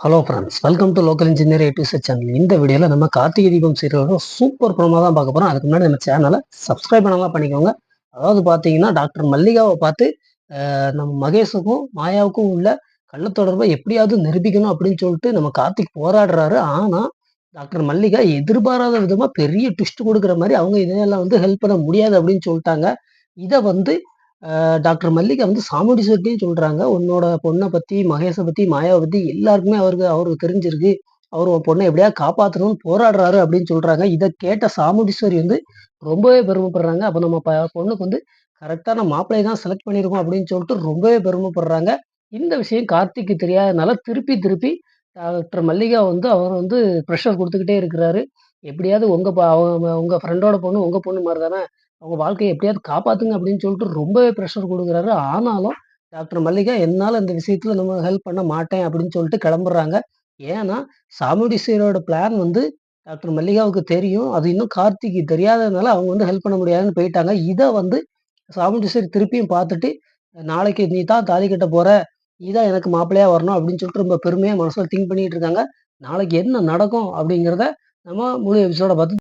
Hello friends welcome to local engineer A two channel இந்த வீடியோவில் நம்ம கார்த்திகை தீபம் சீரியலோட சூப்பர் ப்ரோமோ தான் பார்க்க போகிறோம் அதுக்கு முன்னாடி நம்ம சேனலை சப்ஸ்கிரைப் பண்ணலாம் பண்ணிக்கோங்க. அதாவது பார்த்தீங்கன்னா டாக்டர் மல்லிகாவை பார்த்து நம்ம மகேஷுக்கும் மாயாவுக்கும் உள்ள கள்ளத்தொடர்பை எப்படியாவது நிரூபிக்கணும் அப்படின்னு சொல்லிட்டு நம்ம கார்த்திக் போராடுறாரு. ஆனால் டாக்டர் மல்லிகா எதிர்பாராத விதமாக பெரிய ட்விஸ்ட் கொடுக்குற மாதிரி அவங்க இதையெல்லாம் வந்து ஹெல்ப் பண்ண முடியாது அப்படின்னு சொல்லிட்டாங்க. இதை வந்து டாக்டர் மல்லிகா வந்து சாமுண்டீஸ்வர்ட்டையும் சொல்கிறாங்க உன்னோட பொண்ணை பற்றி மகேஷை பற்றி மாயாவை பற்றி எல்லாருக்குமே அவருக்கு அவருக்கு தெரிஞ்சிருக்கு. அவர் உன் பொண்ணை எப்படியா காப்பாற்றணும்னு போராடுறாரு அப்படின்னு சொல்கிறாங்க இதை கேட்ட சாமுண்டீஸ்வரி வந்து ரொம்பவே பெருமைப்படுறாங்க. அப்போ நம்ம ப பொண்ணுக்கு வந்து கரெக்டான மாப்பிள்ளையை தான் செலக்ட் பண்ணியிருக்கோம் அப்படின்னு சொல்லிட்டு ரொம்பவே பெருமைப்படுறாங்க. இந்த விஷயம் கார்த்திக்கு தெரியாதனால திருப்பி திருப்பி டாக்டர் மல்லிகா வந்து அவர் வந்து ப்ரெஷர் கொடுத்துக்கிட்டே இருக்கிறாரு. எப்படியாவது உங்கள் ப- அவங்க உங்கள் ஃப்ரெண்டோட பொண்ணு உங்கள் பொண்ணு மாதிரி தானே அவங்க வாழ்க்கையை எப்படியாவது காப்பாற்றுங்க அப்படின்னு சொல்லிட்டு ரொம்பவே ப்ரெஷர் கொடுக்குறாரு. ஆனாலும் டாக்டர் மல்லிகா என்னால் இந்த விஷயத்தில் நம்ம ஹெல்ப் பண்ண மாட்டேன் அப்படின்னு சொல்லிட்டு கிளம்புறாங்க. ஏன்னா சாமுடிசீரோட பிளான் வந்து டாக்டர் மல்லிகாவுக்கு தெரியும். அது இன்னும் கார்த்திக்கு தெரியாததுனால அவங்க வந்து ஹெல்ப் பண்ண முடியாதுன்னு போயிட்டாங்க. இதை வந்து சாமுண்டீஸ்வரி திருப்பியும் பார்த்துட்டு நாளைக்கு நீ தான் தாலி கட்ட போகிற இதான் எனக்கு மாப்பிள்ளையா வரணும் அப்படின்னு சொல்லிட்டு ரொம்ப பெருமையாக மனசில் திங்க் பண்ணிட்டு இருக்காங்க. நாளைக்கு என்ன நடக்கும் அப்படிங்கிறத நம்ம முழு எபிசோட பார்த்து